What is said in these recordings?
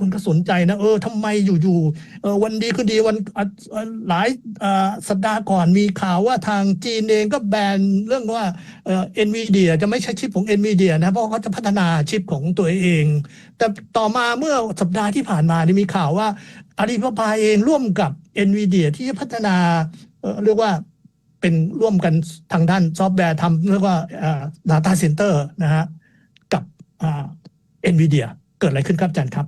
คุณก็สนใจนะ เออทำไมอยู่ๆเออวันดีคือดีวันหลายสัปดาห์ก่อนมีข่าวว่าทางจีนเองก็แบนเรื่องว่าเอ็นวีเดียจะไม่ใช่ชิปของ n v i d i a นะเพราะเขาจะพัฒนาชิปของตัวเอง แต่ต่อมาเมื่อสัปดาห์ที่ผ่านมานี่มีข่าวว่าอาลีบาบาเองร่วมกับ n v i d i a ที่จะพัฒนาเออเรียกว่าเป็นร่วมกันทางด้านซอฟต์แวร์ทำเรียกว่าอ่า data center นะฮะกับเอ่า NVIDIA เกิดอะไรขึ้นครับอาจารย์ครับ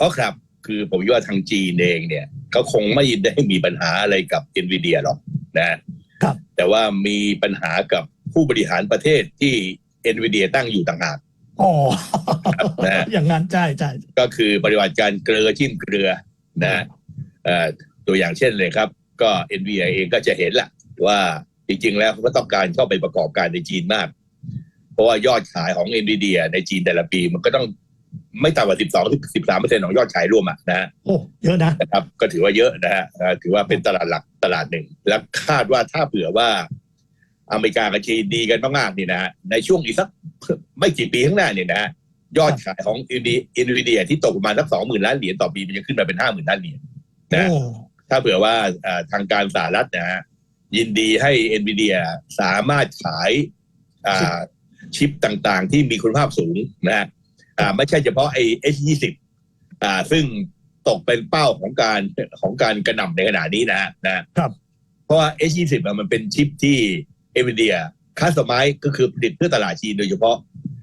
อ๋อครับ คือผมว่าทางจีนเองเนี่ยเขาคงไม่ได้มีปัญหาอะไรกับ n v i d i a หรอกนะครับ แต่ว่ามีปัญหากับผู้บริหารประเทศที่ n v i d i a ตั้งอยู่ต่างหากอ๋อนะฮะอย่างนั้นใช่ใช่ก็คือปฏิบัติการเกลือจิ้มเกลือนะเอ่อตัวอย่างเช่นเลยครับ ก็ n v i d i a เองก็จะเห็นแหละว่าจริงๆแล้วเขาก็ต้องการเข้าไปประกอบการในจีนมาก เพราะว่ายอดขายของ n v i d i a ในจีนแต่ละปีมันก็ต้อง ไม่ต่ำกว่า12ถึง13เปอร์เซ็นต์ของยอดขายรวมอะนะฮะโอ้เยอะนะนะครับ ก็ถือว่าเยอะนะฮะเอ่อถือว่าเป็นตลาดหลักตลาดหนึ่ง และคาดว่าถ้าเผื่อว่า อเมริกากับจีนดีกันมากๆนี่นะฮะในช่วงอีกสักไม่กี่ปีข้างหน้าเนี่ยนะฮะยอดขายของอินดีอินวีเดียที่ตกประมาณสักสองหมื่นล้านเหรียญต่อปีมันจะขึ้นมาเป็นห้าหมื่นล้านเหรียญนะโอ้ถ้าเผื่อว่าเอ่อทางการสหรัฐนะฮะยินดีให้ n v i d i a สามารถขายอ่าชิปต่างๆ ที่มีคุณภาพสูงนะฮะ อ่าไม่ใช่เฉพาะไอ้ H20 อ่าซึ่งตกเป็นเป้าของการของการกระหน่ำในขณะนี้นะฮะนะครับ เพราะว่า H20 อะมันเป็นชิปที่ NVIDIA คัสตอมไมก็คือผลิตเพื่อตลาดจีนโดยเฉพาะ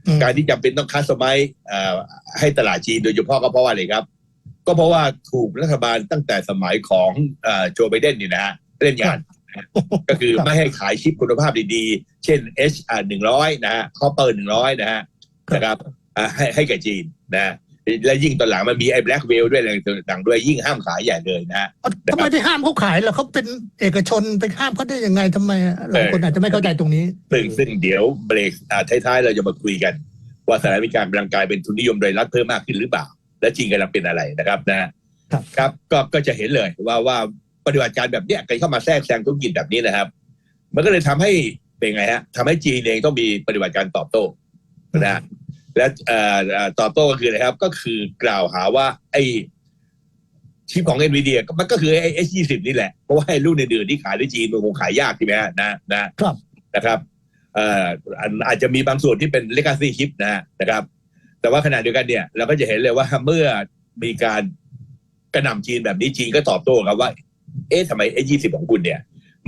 อืมการที่จำเป็นต้องคัสตอมไมให้ตลาดจีนโดยเฉพาะก็เพราะว่าอะไรครับ ก็เพราะว่าถูกรัฐบาลตั้งแต่สมัยของเอ่อโจไบเดนนี่นะฮะเล่นงาน ก็คือไม่ให้ขายชิปคุณภาพดีๆ เช่น H หนึ่งร้อยนะฮะคอปเปอร์หนึ่งร้อยนะฮะครับนะครับอ่า ให้ให้แก่จีนนะและยิ่งตอนหลังมันมีไอ้แบล็กเวลด้วยอะไรต่างๆด้วยยิ่งห้ามขายใหญ่เลยนะฮะเอาทำไมไปห้ามเขาขายล่ะเขาเป็นเอกชนไปห้ามเขาได้ยังไงทำไมหลายคนอาจจะไม่เข้าใจตรงนี้ซึ่งซึ่งเดี๋ยวเบรกอ่าท้ายๆ เราจะมาคุยกัน ว่าสหรัฐอเมริกากำลังกลายเป็นทุนนิยมโดยรัฐเพิ่มมากขึ้นหรือเปล่า และจีนกำลังเป็นอะไรนะครับนะครับครับก็ก็จะเห็นเลยว่าว่าปฏิบัติการแบบเนี้ยการเข้ามาแทรกแซงธุรกิจแบบนี้นะครับ มันก็เลยทำให้เป็นไงฮะทำให้จีนเองต้องมีปฏิบัติการตอบโต้นะฮะ และเอ่อเอ่อตอบโต้ก็คืออะไรครับ ก็คือกล่าวหาว่า ไอ้ชิปของ NVIDIA ก็มันก็คือไอ้ H20 นี่แหละ เพราะว่าไอ้รุ่นอื่นๆที่ขายในจีนมันคงขายยากใช่ไหมฮะนะนะครับนะครับเอ่ออันอาจจะมีบางส่วนที่เป็น legacy chip นะฮะนะครับ แต่ว่าขณะเดียวกันเนี่ย เราก็จะเห็นเลยว่าเมื่อมีการกระหน่ำจีนแบบนี้จีนก็ตอบโต้ครับว่า เอ๊ะทำไมไอ้ยี่สิบของคุณเนี่ย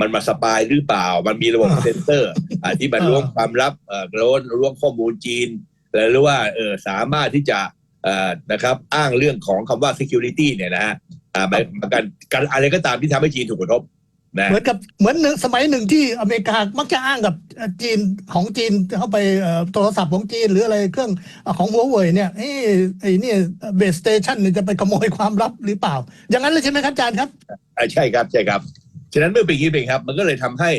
มันมาสปายหรือเปล่า มันมีระบบอ่าเซนเซอร์อ่าที่มันอ่าล้วงความลับเอ่อล้วงล้วงข้อมูลจีน หรือว่าเออสามารถที่จะเอ่อนะครับอ้างเรื่องของคำว่า security เนี่ยนะฮะอ่าหมายการการอะไรก็ตามที่ทำให้จีนถูกกระทบนะเหมือนกับเหมือนหนึ่งสมัยหนึ่งที่อเมริกามักจะอ้างกับเอ่อจีนของจีนเข้าไปเอ่อโทรศัพท์ของจีนหรืออะไรเครื่องเอ่อของหัวเว่ยเนี่ยเอ้ยไอ้เนี่ยเบสสเตชันเนี่ยจะไปขโมยความลับหรือเปล่า อย่างนั้นเลยใช่ไหมครับอาจารย์ครับ อ่าใช่ครับใช่ครับ ฉะนั้นเมื่อเป็นอย่างนี้เองครับ มันก็เลยทำให้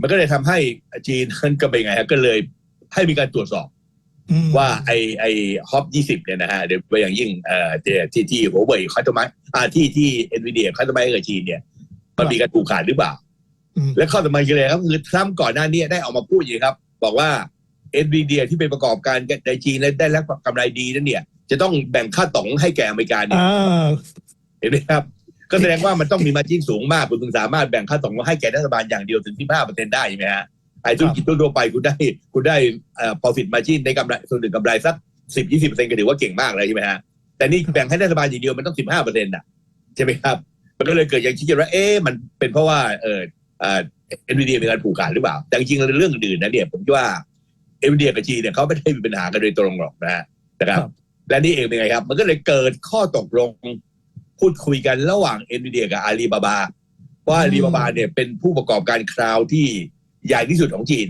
มันก็เลยทำให้จีนนั้นก็เป็นไงฮะก็เลยให้มีการตรวจสอบอืม ว่าไอไอฮอปยี่สิบเนี่ยนะฮะเดี๋ยวไปอย่างยิ่งเอ่อที่ที่ที่หัวเว่ยคัตโตไมอ่าที่ที่เอ็นวีเดียคัตโตไมกับจีนเนี่ย มันมีการผูกขาดหรือเปล่าอืมและข้อสำคัญคืออะไรครับคือทรัมป์ก่อนหน้านี้ได้ออกมาพูดอย่างนี้ครับ บอกว่าเอ็นวีเดียที่เป็นประกอบการในจีนและได้รับกำไรดีนั่นเนี่ย จะต้องแบ่งค่าต๋องให้แก่อเมริกาเนี่ยอ่าเห็นไหมครับ ก็แสดงว่ามันต้องมีมาจิ้นสูงมากคุณถึงสามารถแบ่งค่าต๋องให้แก่รัฐบาลอย่างเดียวถึงที่ห้าเปอร์เซ็นต์ได้ใช่ไหมฮะ ไอ้ธุรกิจทั่วๆไปคุณได้คุณได้เอ่อ profit margin ในกำไรส่วนหนึ่งกำไรสักสิบยี่สิบเปอร์เซ็นต์ก็ถือว่าเก่งมากเลยใช่ไหมฮะแต่นี่แบ่งให้รัฐบาลอย่างเดียวมันต้องสิบห้าเปอร์เซ็นต์อะใช่ไหมครับ มันก็เลยเกิดอย่างคิดกันว่าเอ๊ะมันเป็นเพราะว่าเออเอ่อเอ็นวีดีมีการผูกขาดหรือเปล่า แต่จริงๆเรื่องอื่นๆนะเนี่ยผมคิดว่าเอ็นวีดีกับจีนเนี่ยเขาไม่ได้มีปัญหากันโดยตรงหรอกนะฮะนะครับครับ และนี่เองเป็นไงครับ มันก็เลยเกิดข้อตกลงพูดคุยกันระหว่าง n v i d i a กับอาลีบาบาว่าอาลีบาบาเนี่ยเป็นผู้ประกอบการคลาวด์ที่ ใหญ่ที่สุดของจีน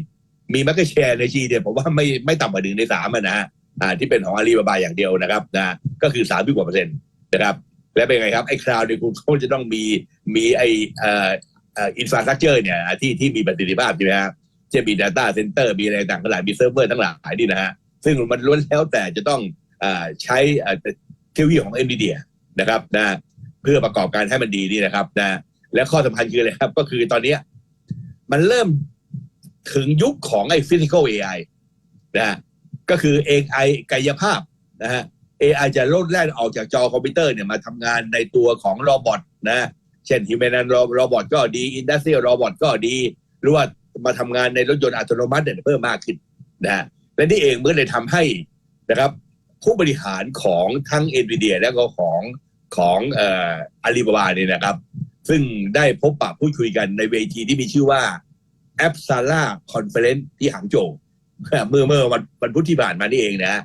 มีมาร์เก็ตแชร์ในจีนเนี่ยผมว่าไม่ไม่ต่ำกว่าหนึ่งในสามนะฮะอ่าที่เป็นของอาลีบาบาอย่างเดียวนะครับนะก็คือสามกว่าเปอร์เซ็นต์นะครับและเป็นไงครับไอ้คลาวด์เนี่ยคุณเขาจะต้องมีมีไอเอ่ออ่าอินฟราสตรักเจอร์เนี่ยที่ที่มีประสิทธิภาพใช่ไหมครับจะมี Data Center มีอะไรต่างๆทั้งหลายมีเซิร์ฟเวอร์ทั้งหลายนี่นะฮะซึ่งมันล้วนแล้วแต่จะต้องอ่าใช้อ่าเทคโนโลยีของ NVIDIA นะครับนะเพื่อประกอบการให้มันดีนี่นะครับนะและข้อสำคัญคืออะไรครับ ก็คือตอนนี้มันเริ่ม ถึงยุคของไอ้ physical AI นะฮะก็คือ AI กายภาพนะฮะ AI จะโลดแล่นออกจากจอคอมพิวเตอร์เนี่ยมาทำงานในตัวของโรบอทนะเช่นฮิวแมนโรบอทก็ดีอินดัสเซียลโรบอทก็ดี หรือว่ามาทำงานในรถยนต์อัตโนมัติเนี่ยเพิ่มมากขึ้นนะฮะและนี่เองเมื่อเลยทำให้นะครับผู้บริหารของทั้ง NVIDIA และก็ของของเอ่ออาลีบาบาเนี่ยนะครับ ซึ่งได้พบปะพูดคุยกันในเวทีที่มีชื่อว่า a p s a l a Conference ที่หางโจวเมื่อเมื่อวันวันพุธที่ผ่านมานี่เองนะฮะ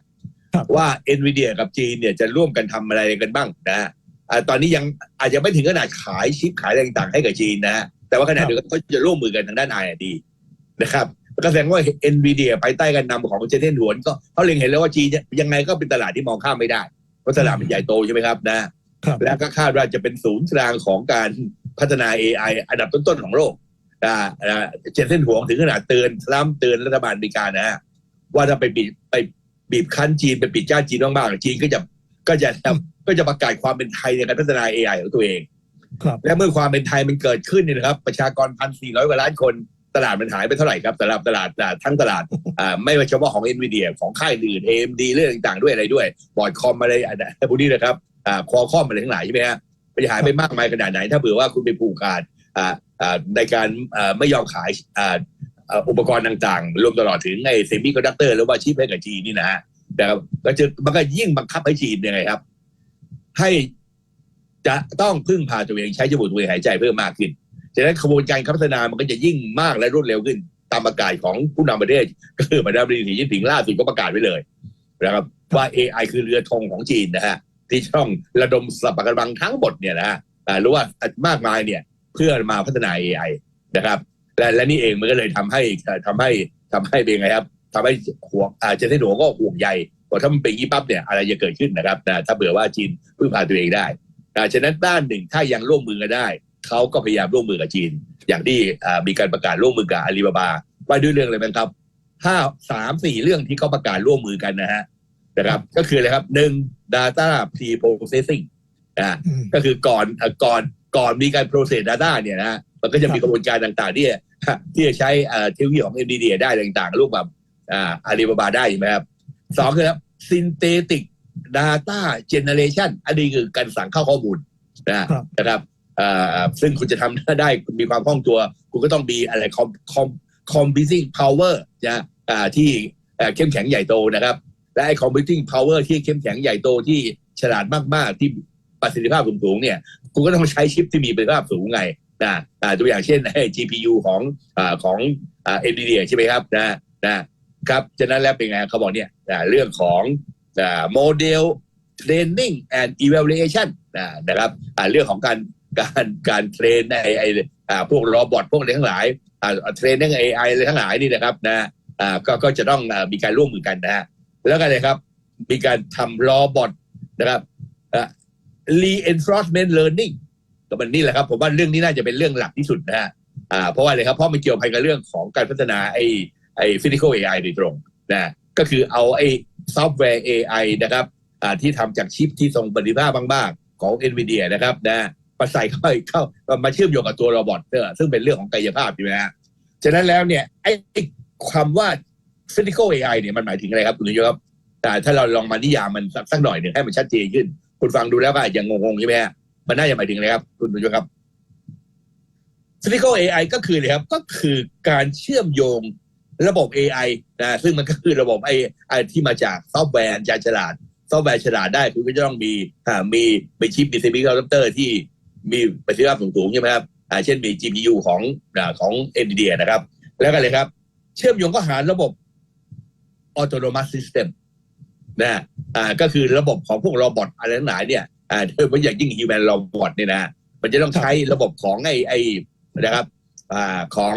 ครับว่า NVIDIA กับจีนเนี่ยจะร่วมกันทำอะไรกันบ้างนะฮะอ่าตอนนี้ยังอาจจะไม่ถึงขนาดขายชิปขายอะไรต่างๆให้กับจีนนะฮะแต่ว่าขณะเดียวกันก็จะร่วมมือกันทางด้าน R&D นะครับก็แสดงว่า NVIDIA ไปใต้การนำของเจเทนหวนก็เขาเล็งเห็นแล้วว่าจีนยังไงก็เป็นตลาดที่มองข้ามไม่ได้เพราะตลาดมันใหญ่โตใช่ไหมครับนะครับแล้วก็คาดว่าจะเป็นศูนย์กลางของการพัฒนา AI อันดับต้นๆของโลกอ่าอ่า เจนเส้นห่วงถึงขนาดเตือนทรัมป์เตือนรัฐบาลอเมริกานะฮะว่าถ้าไปบีบไปบีบคั้นจีนไปปิดจ้าจีนมากๆจีนก็จะก็จะก็จะประกาศความเป็นไทยในการพัฒนา AI ของตัวเองครับและเมื่อความเป็นไทยมันเกิดขึ้นเนี่ยนะครับ ประชากรพันสี่ร้อยกว่าล้านคนตลาดมันหายไปเท่าไหร่ครับสำหรับตลาดอ่าทั้งตลาดอ่าไม่ว่าเฉพาะของ NVIDIA ของค่ายอื่น AMD เรื่องต่างๆ ด้วยอะไรด้วยบอร์ดคอมอะไรอะไรพวกนี้นะครับอ่าคอคอมอะไรทั้งหลายใช่ไหมฮะมันจะหายไปมากมายขนาดไหน ถ้าเผื่อว่าคุณไปผูกขาดอ่าอ่า ในการอ่าไม่ยอมขายอ่าอุปกรณ์ต่างๆ รวมตลอดถึงไอ้เซมิคอนดักเตอร์หรือว่าชิปให้กับจีนนี่นะฮะนะครับก็จะมันก็ยิ่งบังคับให้จีนยังไงครับ ให้จะต้องพึ่งพาตัวเองใช้จมูกตัวเองหายใจเพิ่มมากขึ้นฉะนั้นขบวนการพัฒนามันก็จะยิ่งมากและรวดเร็วขึ้น ตามประกาศของผู้นำประเทศ ก็คือประธานาธิบดีสีจิ้นผิงล่าสุดก็ประกาศไว้เลยนะครับว่า AI คือเรือธงของจีนนะฮะที่ช่องระดมสรรพกำลังทั้งหมดเนี่ยนะฮะหรือว่ามากมายเนี่ย พื่อมาพัฒนา AI นะครับ และและนี่เองมันก็เลยทำให้ทำให้ทำให้เป็นไงครับทำให้ห่วงอาจจะได้หนูก็ห่วงใยว่าถ้ามันเป็นอย่างนี้ปั๊บเนี่ยอะไรจะเกิดขึ้นนะครับนะถ้าเผื่อว่าจีนพึ่งพาตัวเองได้อ่าฉะนั้นด้านหนึ่งถ้ายังร่วมมือกันได้เขาก็พยายามร่วมมือกับจีน อย่างที่อ่ามีการประกาศร่วมมือกับอาลีบาบาว่าด้วยเรื่องอะไรบ้างครับห้าสามสี่เรื่องที่เขาประกาศร่วมมือกันนะฮะนะครับก็คืออะไรครับหนึ่ง data pre processing อ่าอืมก็คือก่อนเอ่อก่อน ก่อนมีการ process data เนี่ยนะฮะมันก็จะมีครับกระบวนการต่างๆ ที่จะที่จะใช้เอ่อเทคโนโลยีของ NVIDIA ได้ต่างๆ รูปแบบอ่าอาลีบาบาได้ใช่ไหมครับสองคือครับ synthetic data generation อันนี้คือการสั่งเข้าข้อมูลนะฮะครับนะครับเอ่อซึ่งคุณจะทำได้คุณมีความคล่องตัว คุณก็ต้องมีอะไร com com computing power นะอ่าที่เอ่อเข้มแข็งใหญ่โตนะครับ และไอ้ computing power ที่เข้มแข็งใหญ่โตที่ฉลาดมากๆ ที่ ประสิทธิภาพสูงๆเนี่ยคุณก็ต้องใช้ชิปที่มีประสิทธิภาพสูงไงนะตัวอย่างเช่นไอ้ GPU ของอของเอ่า NVIDIA ใช่ไหมครับนะนะครับฉะนั้นแล้วเป็นไงเขาบอกเนี่ยเรื่องของโมเดล training and evaluation นะนะครับเรื่องของการการการเทรนในไอ้อ่าพวกโรบอทพวกอะไรทั้งหลายเทรนนิ่ง AI อะไรทั้งหลายนี่นะครับนะก็ก็จะต้องมีการร่วมมือกันนะฮะแล้วก็เลยครับ มีการทำโรบอทนะครับ reinforcement learning ก็มันนี่แหละครับ ผมว่าเรื่องนี้น่าจะเป็นเรื่องหลักที่สุดนะฮะอ่าเพราะว่าอะไรครับเพราะมันเกี่ยวพันกับเรื่องของการพัฒนาไอ้ไอ้ physical AI โดยตรงนะก็คือเอาไอ้ซอฟต์แวร์ AI นะครับอ่าที่ทำจากชิปที่ทรงประสิทธิภาพบ้างๆของ NVIDIA นะครับนะมาใส่เข้าไปเข้ามาเชื่อมโยงกับตัวโรบอทเนอซึ่งเป็นเรื่องของกายภาพใช่ไหมฮะฉะนั้นแล้วเนี่ยไอ้คำว่า physical AI เนี่ยมันหมายถึงอะไรครับคุณนุยครับแต่ถ้าเราลองมานิยามมันสักหน่อยหนึ่งให้มันชัดเจนขึ้น คุณฟังดูแล้วก็อาจจะงงๆใช่ไหมฮะมันน่าจะหมายถึงอะไรครับ คุณนุยศครับ physical AI ก็คืออะไรครับ ก็คือการเชื่อมโยงระบบ AI นะซึ่งมันก็คือระบบไอ้ไอ้ที่มาจากซอฟต์แวร์ยานฉลาด ซอฟต์แวร์ฉลาดได้คุณก็จะต้องมีมีมีชิปมีซีพีคอมพิวเตอร์ที่มีประสิทธิภาพสูงๆใช่ไหมครับอ่าเช่นมี GPU ของอ่าของ NVIDIA นะครับ แล้วก็เลยครับ เชื่อมโยงก็หาระบบ autonomous system นะอ่าก็คือระบบของพวกโรบอทอะไรทั้งหลายเนี่ยอ่าโดยเฉพาะอย่างยิ่ง human robot เนี่ยนะมันจะต้องใช้ระบบของไอ้ไอนะครับอ่าของ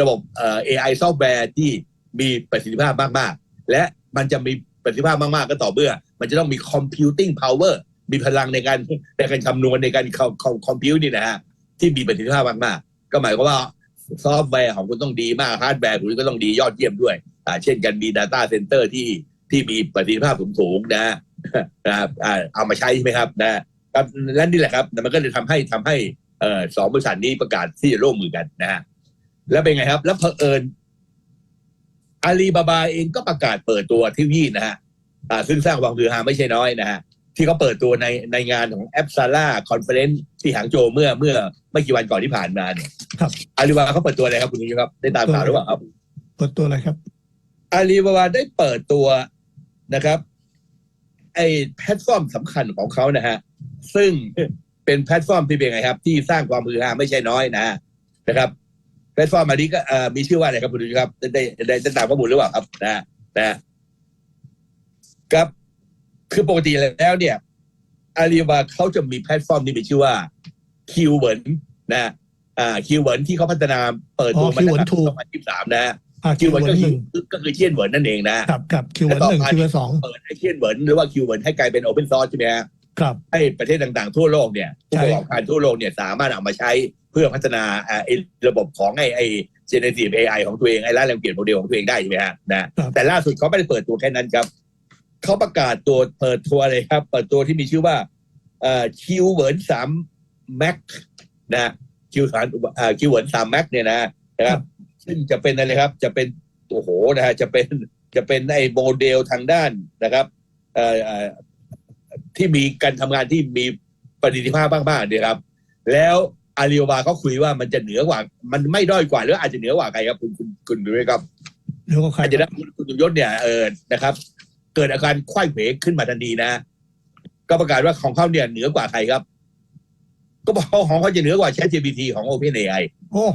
ระบบเอ่อ AI ซอฟต์แวร์ที่มีประสิทธิภาพมากๆ และมันจะมีประสิทธิภาพมาก ๆ ก็ต่อเมื่อ มันจะต้องมี computing power มีพลังในการในการคำนวณในการคอมคอมพิวนี่นะฮะที่มีประสิทธิภาพมากๆ ก็หมายความว่าซอฟต์แวร์ของคุณต้องดีมากฮาร์ดแวร์คุณก็ต้องดียอดเยี่ยมด้วยอ่าเช่นกันมี Data Center ที่ ที่มีประสิทธิภาพสูงๆนะนะครับอ่าเอามาใช้ใช่ไหมครับนะครับและนี่แหละครับมันก็เลยทำให้ทำให้เอ่อสองบริษัทนี้ประกาศที่จะร่วมมือกันนะฮะแล้วเป็นไงครับ แล้วเผอิญอาลีบาบาเองก็ประกาศเปิดตัวเทคโนโลยีนะฮะอ่าซึ่งสร้างความฮือฮาไม่ใช่น้อยนะฮะที่เขาเปิดตัวในในงานของแอปซาร่าคอนเฟอเรนซ์ที่หางโจวเมื่อเมื่อไม่กี่วันก่อนที่ผ่านมาเนี่ยครับอาลีบาบาเขาเปิดตัวอะไรครับคุณผู้ชมครับได้ตามข่าวหรือเปล่าครับ เปิดตัวอะไรครับอาลีบาบาได้เปิดตัว นะครับ ไอ้แพลตฟอร์มสำคัญของเขานะฮะ ซึ่งเป็นแพลตฟอร์มที่เป็นไงครับ ที่สร้างความมือฮาไม่ใช่น้อยนะฮะนะครับ แพลตฟอร์มอันนี้ก็เอ่อมีชื่อว่าอะไรครับคุณดูครับ ได้ได้ได้ได้ตามข้อมูลหรือเปล่าครับนะฮะนะฮะครับ คือปกติแล้วเนี่ยอาลีบาเขาจะมีแพลตฟอร์มที่มีชื่อว่าคิวเวิร์นนะฮะอ่าคิวเวิร์นที่เขาพัฒนาเปิดตัวอ๋อมาตั้ง Qwen แต่ Two ปี2023นะฮะอ่าคิคิว วเวิเวิร์ร์นนก็หคืนึ่องก็คือเชียนเวิร์นนั่นเองนะครับครับคิวเวิร์นหนึ่งคิวเวิร์นสองเปิดไอเชียนเวิร์นหรือว่าคิวเวิร์นให้กลายเป็นโอเพนซอร์สใช่ไหมฮะครับให้ประเทศต่างๆ ทั่วโลกเนี่ยผู้ใช่ประกอบการทั่วโลกเนี่ยสามารถเอามาใช้เพื่อพัฒนาอ่าไอ้ระบบของไอ้ไอ้ generative AI ของตัวเองไอ้ร้านแรงเปลี่ยนโมเดลของตัวเองได้ใช่ไหมฮะนะแต่ล่าสุดเขาไม่ได้เปิดตัวแค่นั้นครับเขาประกาศตัวเปิดตัวเลยครับ เปิดตัวที่มีชื่อว่าเอ่อคิวเวิร์นสามแม็กนะคิวสามอ่าคิวเวิร์นสามแม็กเนี่ยนะนะครับ ซึ่งจะเป็นอะไรครับ จะเป็นโอ้โหนะฮะจะเป็นจะเป็นไอ้โมเดลทางด้านนะครับเอ่อเอ่อที่มีการทำงานที่มีประสิทธิภาพมากๆเนี่ยครับ แล้วอาลีบาบาเขาคุยว่ามันจะเหนือกว่า มันไม่ด้อยกว่าหรืออาจจะเหนือกว่าใครครับ คุณคุณคุณดูไหมครับเดี๋ยวก็ใครอาจจะได้คุณคุณยศเนี่ยเออนะครับ เกิดอาการไขว้เขวขึ้นมาทันทีนะ ก็ประกาศว่าของเขาเนี่ยเหนือกว่าใครครับ ก็บอกว่าของเขาจะเหนือกว่า ChatGPT ของ OpenAI โอ้อ่า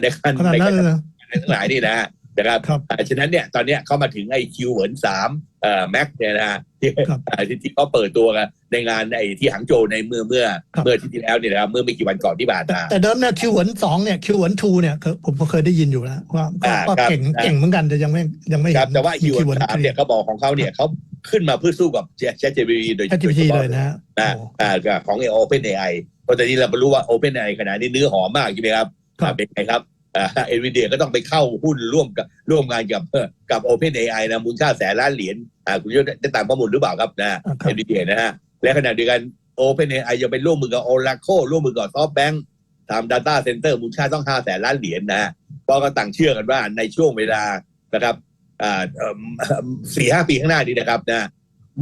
ในการขนาดในนั้กานรเลยนะอะไรทั้งหลายนี่นะฮะนะครับครับอ่าฉะนั้นเนี่ยตอนเนี้ยเขามาถึงไอ้คิวเหวินสามเอ่อแม็กเนี่ยนะฮะที่ครับอ่าที่ที่เขาเปิดตัวกันในงานไอ้ที่หางโจวในเมื่อเมื่อครับ เมื่ออาที่ที่แล้วเนี่ยนะครับเมื่อไม่กี่วันก่อนที่ผ่านแต่มา แต่เดิมเนี่ยคิวเวิร์นสองเนี่ยคิวเวิร์นทูเนี่ยเคยผมก็เคยได้ยินอยู่แล้วว่าก็อ่าก็ครับเก่งอ่า เก่งเหมือนกันแต่ยังไม่ยังไม่คเห็รับนแต่ว่าคิวเหวิน Qwen สามเนี่ยเขาบอกของเขาเนี่ยเขาขึ้นมาเพื่อสู้กับ ChatGPT โดย ChatGPT เลยนะฮะนะโอ้ อ่ากับของ OpenAI เพราะตอนนี้เรารู้ว่า OpenAI ขนาดนี้เนื้อหอมมากใช่ไหมครับครับอ่า เป็นไงครับอ่าเอ็นวีเดียก็ต้องไปเข้าหุ้นร่วมกับร่วมงานกับเอ่อกับ OpenAI นะมูลค่าแสนล้านเหรียญอ่าคุณยศได้ตามข้อมูลหรือเปล่าครับนะอ่าครัเอ็บนวีเดียนะฮะและขณะเดียวกัน OpenAI ยังเป็นร่วมมือกับ Oracle ร่วมมือกับ SoftBank ทำ Data Center มูลค่าต้องห้าแสนล้านเหรียญนะฮะเพราะก็ต่างเชื่อกันว่าในช่วงเวลานะครับอ่าสี่ห้าปีข้างหน้านี้นะครับนะ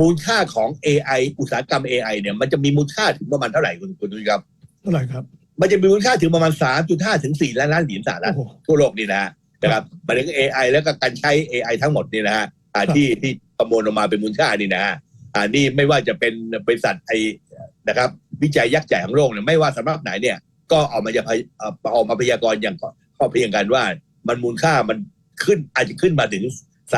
มูลค่าของ AI อุตสาหกรรม AI เนี่ยมันจะมีมูลค่าถึงประมาณเท่าไหร่คุณคุณดูครับ เท่าไหร่ครับ มันจะมีมูลค่าถึงประมาณ 3.5 ถึง 4 ล้านล้านเหรียญสหรัโอ้ฐโหทั่วโลกนี่นะฮะนะครับหมายถึง AI แล้วก็การใช้ AI ทั้งหมดนี่นะฮะอ่าครับที่ที่ประมวลออกมาเป็นมูลค่านี่นะฮะอ่านี่ไม่ว่าจะเป็นบริษัทไอนะครับ วิจัยยักษ์ใหญ่ของโลกเนี่ยไม่ว่าสำนักไหนเนี่ย ก็ออกมาจะพยเอ่อออกมาพยากรณ์อย่างข้อเพียงกันว่า มันมูลค่ามันขึ้นอาจจะขึ้นมาถึง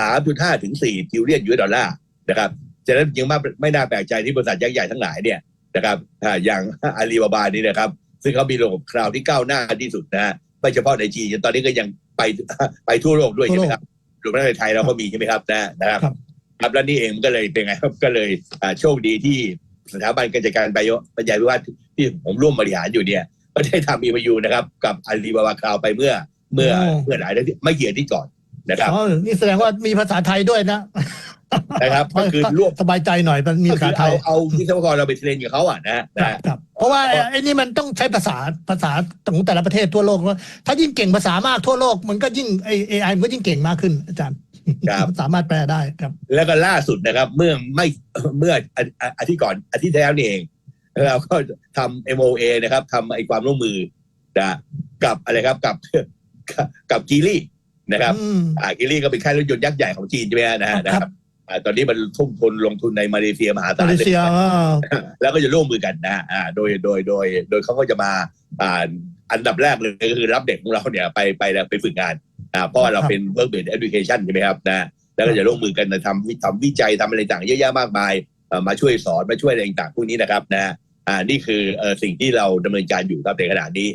3.5 ถึง 4 ทิวเลียนยูเอสดอลลาร์นะครับฉะนั้นยังไม่ไม่น่าแปลกใจที่บริษัทยักษ์ใหญ่ทั้งหลายเนี่ยนะครับอ่าอย่างอาลีบาบานี่นะครับ ซึ่งเขามีระบบคลาวด์ที่ก้าวหน้าที่สุดนะฮะไม่เฉพาะในจีนตอนนี้ก็ยังไปไปทั่วโลกด้วยทั่ใช่วไหโลมกครับรวมทั้งในไทยเราก็มีใช่ไหมครับนะนะครับครับครับแล้วนี่เองมันก็เลยเป็นไงครับก็เลยอ่าโชคดีที่สถาบันการจัดการไปบรรยายวิวัฒน์ที่ผมร่วมบริหารอยู่เนี่ยก็ได้ทำอีมายูนะครับ กับอาลีบาบาคลาวไปเมื่อ เมื่อเมื่อหลายเดือนที่ไม่กี่อาทิตย์ก่อนนะครับอ๋อนี่แสดงว่ามีภาษาไทยด้วยนะนะครับก็คือรวบสบายใจหน่อยมันมีก็ภาคืษาอไทเอายเอาวิศวกรเราไปเทรนกับเขาอะนะนะครับ เพราะว่าไอ้นี่มันต้องใช้ภาษาภาษาของแต่ละประเทศทั่วโลกว่าถ้ายิ่งเก่งภาษามากทั่วโลก มันก็ยิ่งไอเอไอมันก็ยิ่งเก่งมากขึ้นอาจารย์ครับสามารถแปลได้ครับ แล้วก็ล่าสุดนะครับ เมื่อไม่เมื่ออาอาอาทิตย์ก่อนอาทิตย์ที่แล้วนี่เองเราก็ทำ MOA นะครับทำไอ้ความร่วมมือนะกับอะไรครับกับกับกับกีรี่นะครับอืมอ่ากีรี่ก็เป็นค่ายรถยนต์ยักษ์ใหญ่ของจีนใช่ไหมฮะนะฮะครับนะครับ อ่าตอนนี้มันทุ่มทุนลงทุนในมาเลเซียมหาศามาลเลเลยเซียอ่าแล้วก็จะร่วมมือกันนะอ่าโดยโดยโดย โดยเขาก็จะมาอ่าอันดับแรกเลยก็คือรับเด็กของเราเนี่ยไปไปไปฝึกงานอ่าเพราะว่าเราเป็น work based education ใช่ไหมครับนะแล้วก็จะร่วมมือกันทำวิทำวิจัยทำอะไรต่างเยอะแยะมากมายเอ่อมาช่วยสอนมาช่วยอะไรต่างๆพวกนี้นะครับนะอ่านี่คือเอ่อสิ่งที่เราดำเนินการอยู่ครับในขณะนี้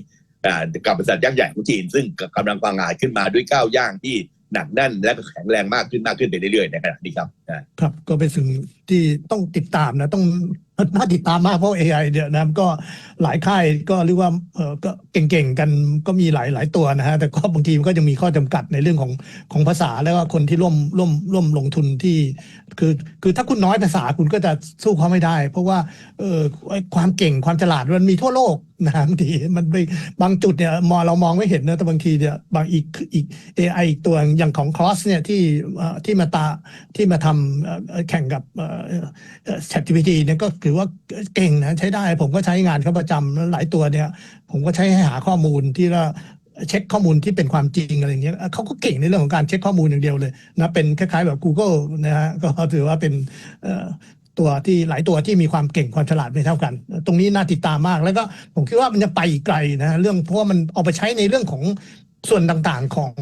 อ่ากับบริษัทยักษ์ใหญ่ของจีน ซึ่งกำลังพังงาดขึ้นมาด้วยก้าวย่างที่ หนักแน่นและแข็งแรงมากขึ้นมากขึ้นไปเรื่อยๆในขณะนี้ครับ ครับก็เป็นสิ่งที่ต้องติดตามนะต้อง น่าติดตามมากเพราะ AI เนี่ยนะก็หลายค่ายก็เรียกว่าเออก็เก่งๆกันก็มีหลายหลายตัวนะฮะแต่ก็บางทีมันก็จะมีข้อจำกัดในเรื่องของของภาษาแล้วก็คนที่ร่วมร่วมร่วมลงทุนที่ คือคือถ้าคุณน้อยภาษาคุณก็จะสู้เขาไม่ได้ เพราะว่าเออความเก่งความฉลาดมันมีทั่วโลกนะบางทีมันไปบางจุดเนี่ยมอเรามองไม่เห็นนะแต่บางทีเนี่ยบางอีกอีก AI อีกตัวอย่างของ Cross เนี่ยที่ที่มาตาที่มาทำแข่งกับ ChatGPT เนี่ยก็ถือว่าเก่งนะใช้ได้ ผมก็ใช้งานเขาประจำแล้วหลายตัวเนี่ย ผมก็ใช้ให้หาข้อมูลที่ว่าเช็คข้อมูลที่เป็นความจริงอะไรอย่างเงี้ยเขาก็เก่งในเรื่องของการเช็คข้อมูลอย่างเดียวเลยนะเป็นคล้ายๆแบบ Google นะฮะก็ถือว่าเป็นตัวที่หลายตัวที่มีความเก่งความฉลาดไม่เท่ากัน ตรงนี้น่าติดตามมากแล้วก็ผมคิดว่ามันจะไปอีกไกลนะเรื่องเพราะว่ามันเอาไปใช้ในเรื่องของ ส่วนต่างๆของ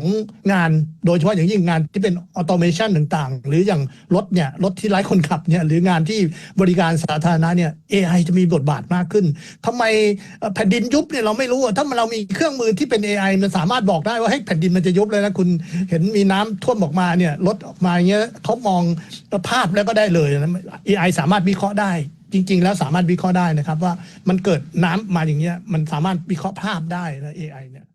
งานโดยเฉพาะอย่างยิ่งงานที่เป็นออโตเมชันต่างๆ หรืออย่างรถเนี่ยรถที่ไร้คนขับเนี่ยหรืองานที่บริการสาธารณะเนี่ย AI จะมีบทบาทมากขึ้นทำไมแผ่นดินยุบเนี่ยเราไม่รู้อะถ้ามันเรามีเครื่องมือที่เป็น AI มันสามารถบอกได้ว่าให้แผ่นดินมันจะยุบเลยนะคุณเห็นมีน้ำท่วมออกมาเนี่ยรถออกมาอย่างเงี้ยเขามองภาพแล้วก็ได้เลย AI สามารถวิเคราะห์ได้จริง ๆ แล้วสามารถวิเคราะห์ได้นะครับ ว่ามันเกิดน้ำมาอย่างเงี้ยมันสามารถวิเคราะห์ภาพได้นะ AI เนี่ย